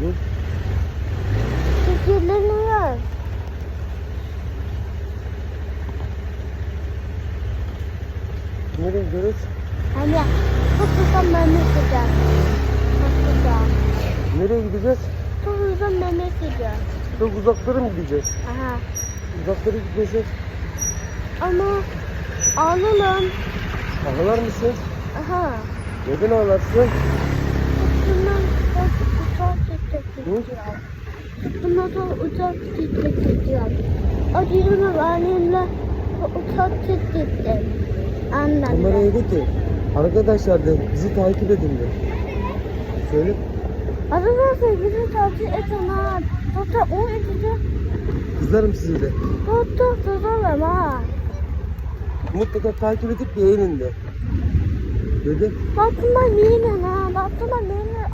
Ne? Şekilleniyor. Nereye gidiyoruz? Hani çok uzun meme sıcak. Çok sıcak. Nereye gideceğiz? Çok uzun meme sıcak. Çok uzaklara mı gideceğiz? Aha. Uzaklara gitmesek Ama alalım. ağlar mısın? Aha. Neden ağlarsın? Çekeceğim. Bundan sonra uçak. O yüzden annemle uçak. Kameraya Annemle. de ki arkadaşlar de bizi takip edin de. Söyle. Arkadaşlar bizi takip edin ha. Hatta o edeceğim. Kızlarım sizi de. Hatta tutalım ha. Mutlaka takip edip beğenin de. Dedi. Bakma minin ha. Bakma minin.